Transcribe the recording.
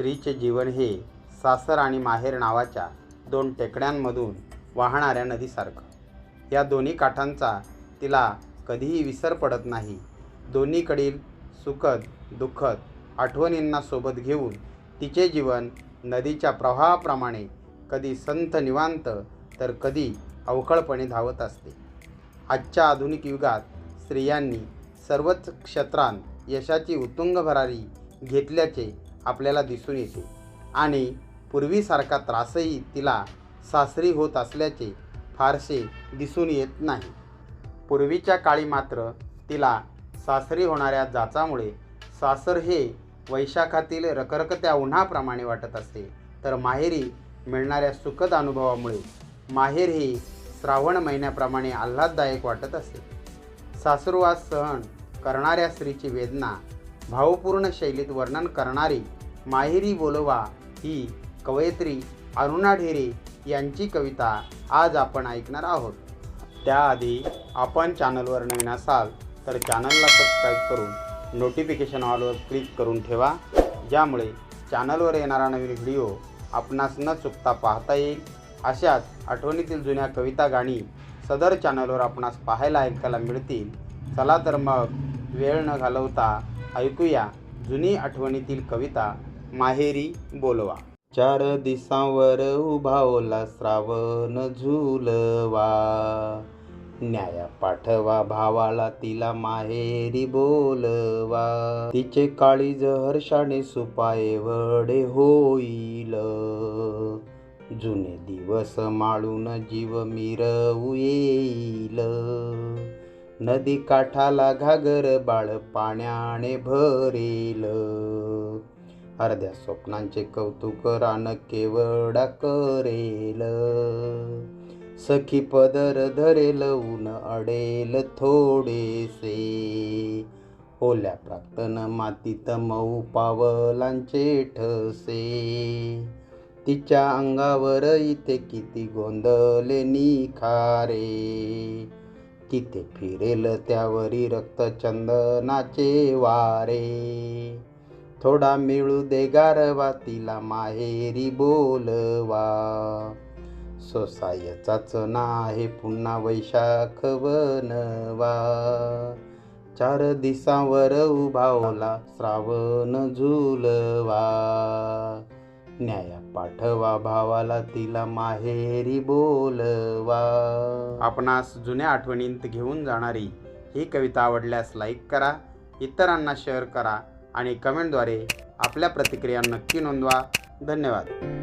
स्त्रीचे जीवन हे सासर आणि माहेर नावाच्या दोन टेकड्यांमधून वाहणाऱ्या नदीसारखं. या दोन्ही काठांचा तिला कधीही विसर पडत नाही. दोन्हीकडील सुखद दुःखद आठवणींना सोबत घेऊन तिचे जीवन नदीच्या प्रवाहाप्रमाणे कधी संथ निवांत तर कधी अवखळपणे धावत असते. आजच्या आधुनिक युगात स्त्रियांनी सर्वच क्षेत्रांत यशाची उत्तुंग भरारी घेतल्याचे आपल्याला दिसून येते. आणि पूर्वीसारखा त्रासही तिला सासरी होत असल्याचे फारसे दिसून येत नाही. पूर्वीच्या काळी मात्र तिला सासरी होणाऱ्या जाचामुळे सासर हे वैशाखातील रखरखत्या उन्हाप्रमाणे वाटत असते. तर माहेरी मिळणाऱ्या सुखद अनुभवामुळे माहेर हे श्रावण महिन्याप्रमाणे आल्हाददायक वाटत असते सासुरवास सहन करणाऱ्या स्त्रीची वेदना भावपूर्ण शैलीत वर्णन करणारी माहेरी बोलवा ही कवयित्री अरुणा ढेरे यांची कविता आज आपण ऐकणार आहोत. त्याआधी आपण चॅनलवर नवीन असाल तर चॅनलला सबस्क्राईब करून नोटिफिकेशन ऑलवर क्लिक करून ठेवा ज्यामुळे चॅनलवर येणारा नवीन व्हिडिओ आपणास न चुकता पाहता येईल. अशाच आठवणीतील जुन्या कविता गाणी सदर चॅनलवर आपणास पाहायला ऐकायला मिळतील. चला तर मग वेळ न घालवता ऐकूया जुनी आठवणीतील कविता माहेरी बोलवा. चार दिसांवर उभावला श्रावण झुलवा. न्याया पाठवा भावाला तिला माहेरी बोलवा. तिचे काळीज हर्षाने सुपाये वडे होईल. जुने दिवस माळून जीव मिरवू येईल. नदी काठाला घागर बाळ पाण्याने भरेल. अर्ध्या स्वप्नांचे कौतुक रान केवडा करेल. सखी पदर धरेल ऊन अडेल थोडेसे. ओल्या प्राक्तन मातीत मऊ पावलांचे ठसे. तिच्या अंगावर इथे किती गोंधले निखारे. तिथे फिरेल त्यावरी रक्तचंदनाचे वारे. थोडा मिळू दे गारवा तिला माहेरी बोलवा. सोसायचाच आहे पुन्हा वैशाख बनवा. चार दिसावर उभावला श्रावण झुलवा. न्याया पाठवा भावाला तिला माहेरी बोलवा. आपणास जुन्या आठवणींत घेऊन जाणारी ही कविता आवडल्यास लाईक करा इतरांना शेअर करा आणि कमेंटद्वारे आपल्या प्रतिक्रिया नक्की नोंदवा. धन्यवाद.